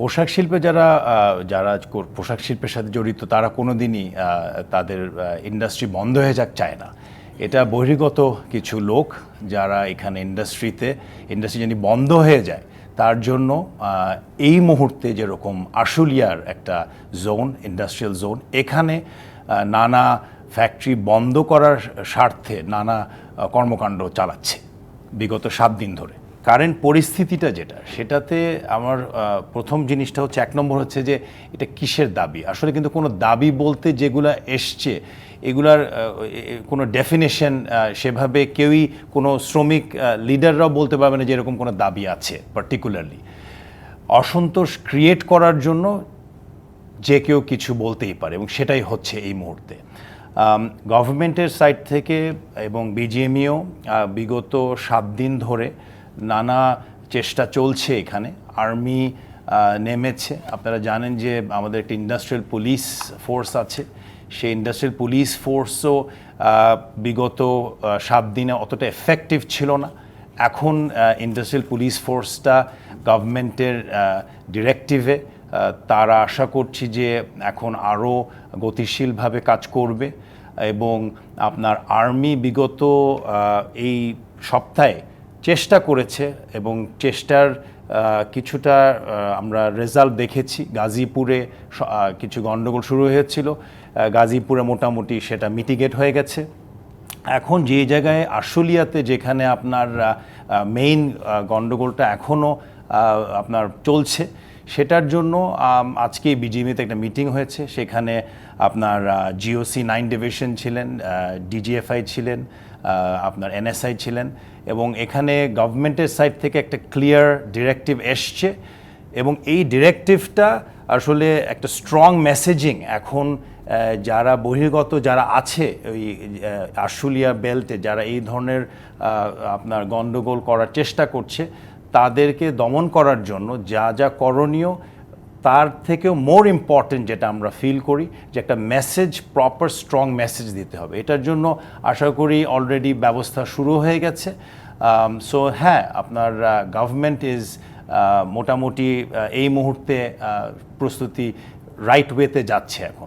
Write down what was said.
পোশাক শিল্পে যারা যারা পোশাক শিল্পের সাথে জড়িত তারা কোনোদিনই আহ, তাদের ইন্ডাস্ট্রি বন্ধ হয়ে যাক চায় না। এটা বহির্গত কিছু লোক যারা এখানে ইন্ডাস্ট্রিতে ইন্ডাস্ট্রি যদি বন্ধ হয়ে যায় তার জন্য এই মুহূর্তে যেরকম আশুলিয়ার একটা জোন ইন্ডাস্ট্রিয়াল জোন এখানে নানা ফ্যাক্টরি বন্ধ করার স্বার্থে নানা কর্মকাণ্ড চালাচ্ছে বিগত সাত দিন ধরে। কারেন্ট পরিস্থিতিটা যেটা, সেটাতে আমার প্রথম জিনিসটা হচ্ছে, এক নম্বর হচ্ছে যে, এটা কিসের দাবি? আসলে কিন্তু কোনো দাবি বলতে যেগুলা এসছে, এগুলার কোনো ডেফিনেশন সেভাবে কেউই কোনো শ্রমিক লিডাররাও বলতে পারবে না যে এরকম কোনো দাবি আছে পার্টিকুলারলি অসন্তোষ ক্রিয়েট করার জন্য যে কেউ কিছু বলতেই পারে, এবং সেটাই হচ্ছে এই মুহূর্তে। গভর্নমেন্টের সাইড থেকে এবং বিজিএমইও বিগত সাত দিন ধরে নানা চেষ্টা চলছে এখানে। আর্মি নেমেছে। আপনারা জানেন যে আমাদের একটা ইন্ডাস্ট্রিয়াল পুলিশ ফোর্স আছে। সেই ইন্ডাস্ট্রিয়াল পুলিশ ফোর্সও বিগত সাত দিনে অতটা এফেক্টিভ ছিল না। এখন ইন্ডাস্ট্রিয়াল পুলিশ ফোর্সটা গভর্নমেন্টের ডিরেক্টিভে তারা আশা করছি যে এখন আরও গতিশীলভাবে কাজ করবে এবং আপনার আর্মি বিগত এই সপ্তাহে চেষ্টা করেছে এবং চেষ্টার কিছুটা আমরা রেজাল্ট দেখেছি। গাজীপুরে কিছু গণ্ডগোল শুরু হয়েছিল। গাজীপুরে মোটামুটি সেটা মিটিগেট হয়ে গেছে। এখন যে জায়গায় আশুলিয়াতে যেখানে আপনার মেইন গণ্ডগোলটা এখনও আপনার চলছে সেটার জন্য আজকে বিজিএমিতে একটা মিটিং হয়েছে। সেখানে আপনার জিওসি নাইন ডিভিশন ছিলেন ডিজিএফআই ছিলেন আপনার এনএসআই ছিলেন এবং এখানে গভর্নমেন্টের সাইড থেকে একটা ক্লিয়ার ডিরেক্টিভ এসছে এবং এই ডিরেক্টিভটা আসলে একটা স্ট্রং মেসেজিং এখন যারা বহির্গত, যারা আছে ওই আশুলিয়া বেল্টে যারা এই ধরনের আপনার গণ্ডগোল করার চেষ্টা করছে তাদেরকে দমন করার জন্য যা যা করণীয়, তার থেকেও মোর ইম্পর্টেন্ট যেটা আমরা ফিল করি, যে একটা মেসেজ, প্রপার স্ট্রং মেসেজ দিতে হবে। এটার জন্য আশা করি অলরেডি ব্যবস্থা শুরু হয়ে গেছে। সো হ্যাঁ আপনার গভর্নমেন্ট ইজ মোটামুটি এই মুহূর্তে প্রস্তুতি রাইট ওয়েতে যাচ্ছে এখন।